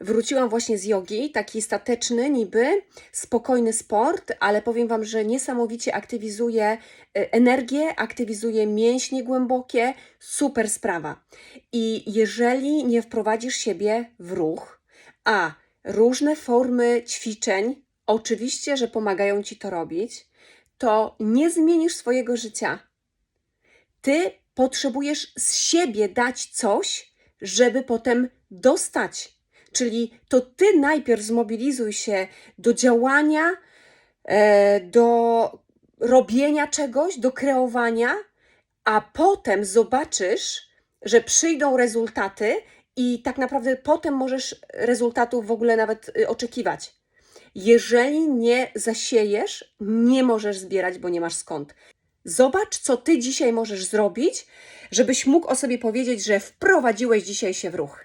Wróciłam właśnie z jogi, taki stateczny niby, spokojny sport, ale powiem Wam, że niesamowicie aktywizuje energię, aktywizuje mięśnie głębokie, super sprawa. I jeżeli nie wprowadzisz siebie w ruch, a różne formy ćwiczeń, oczywiście, że pomagają Ci to robić, to nie zmienisz swojego życia. Ty potrzebujesz z siebie dać coś, żeby potem dostać. Czyli to ty najpierw zmobilizuj się do działania, e, do robienia czegoś, do kreowania, a potem zobaczysz, że przyjdą rezultaty i tak naprawdę potem możesz rezultatów w ogóle nawet y, oczekiwać. Jeżeli nie zasiejesz, nie możesz zbierać, bo nie masz skąd. Zobacz, co ty dzisiaj możesz zrobić, żebyś mógł o sobie powiedzieć, że wprowadziłeś dzisiaj się w ruch.